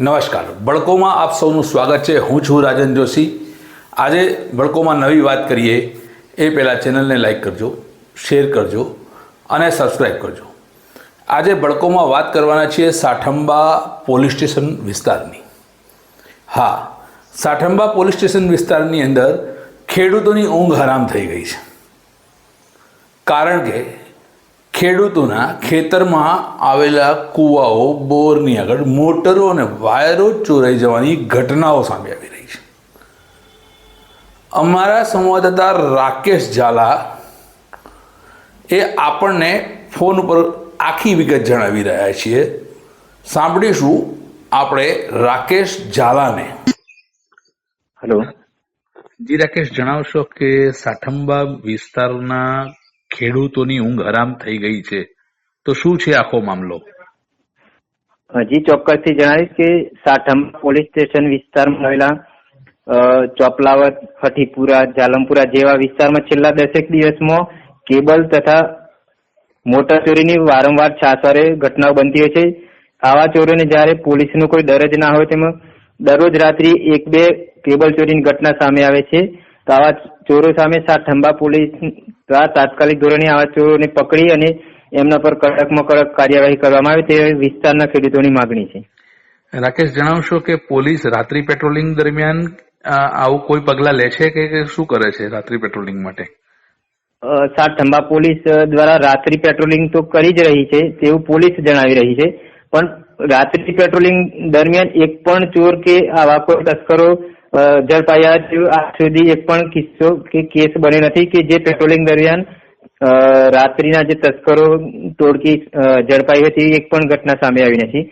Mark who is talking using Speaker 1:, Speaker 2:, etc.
Speaker 1: નમસ્કાર. બળકોમાં આપ સૌનું સ્વાગત છે. હું છું રાજન જોશી. આજે બળકોમાં નવી વાત કરીએ એ પહેલાં ચેનલને લાઇક કરજો, શેર કરજો અને સબસ્ક્રાઈબ કરજો. આજે બળકોમાં વાત કરવાના છીએ સાઠંબા પોલીસ સ્ટેશન વિસ્તારની. હા, સાઠંબા પોલીસ સ્ટેશન વિસ્તારની અંદર ખેડૂતોની ઊંઘ હરામ થઈ ગઈ છે. કારણ કે ખેડૂતોના ખેતરમાં આવેલા કૂવાઓ બોરની આગળ મોટરો અને વાયરો ચોરાઈ જવાની ઘટનાઓ સામે આવી રહી છે. અમારા સંવાદદાતા રાકેશ ઝાલા એ આપણને ફોન ઉપર આખી વિગત જણાવી રહ્યા છીએ. સાંભળીશું આપણે રાકેશ ઝાલાને.
Speaker 2: હેલો.
Speaker 1: જી રાકેશ જણાવશો કે સાઠંબા વિસ્તારના ખેડૂતોની ઊંઘ હરામ થઈ ગઈ છે. તો શું છે આખો મામલો?
Speaker 2: હજી ચોક્કસથી જણાવીશ કે સાઠમ પોલીસ સ્ટેશન વિસ્તારમાં આવેલા ચોપલાવત ફટીપુરા જાલમપુરા જેવા વિસ્તારમાં છેલ્લા દસેક દિવસમાં કેબલ તથા મોટર ચોરીની વારંવાર છાસવારે ઘટનાઓ બનતી હોય છે. આવા ચોરોને જ્યારે પોલીસનો કોઈ ડર જ ના હોય તેમાં દરરોજ રાત્રિ એક બે કેબલ ચોરીની ઘટના સામે આવે છે. તો આવા ચોરો સામે ખંભા પોલીસ દ્વારા તાત્કાલિક ધોરણે આવા ચોરોને પકડી અને એમના પર કડકમાં કડક કાર્યવાહી કરવામાં આવે તે વિસ્તારના ખેડૂતોની માગણી છે.
Speaker 1: રાકેશ જણાવશો કે પોલીસ રાત્રિ પેટ્રોલિંગ દરમિયાન આવું કોઈ પગલાં લે છે કે શું કરે છે રાત્રિ પેટ્રોલિંગ માટે?
Speaker 2: સાત સાઠંબા પોલીસ દ્વારા રાત્રિ પેટ્રોલિંગ તો કરી જ રહી છે તેવું પોલીસ જણાવી રહી છે. પણ રાત્રિ પેટ્રોલિંગ દરમિયાન એક પણ ચોર કે આવા કોઈ તસ્કરો ઝડપાયા આજ સુધી એક પણ કિસ્સો કે કેસ બન્યો નથી કે જે પેટ્રોલિંગ દરમિયાન રાત્રિના જે તસ્કરો ટોળકી ઝડપાઈ હતી એક પણ ઘટના સામે આવી નથી.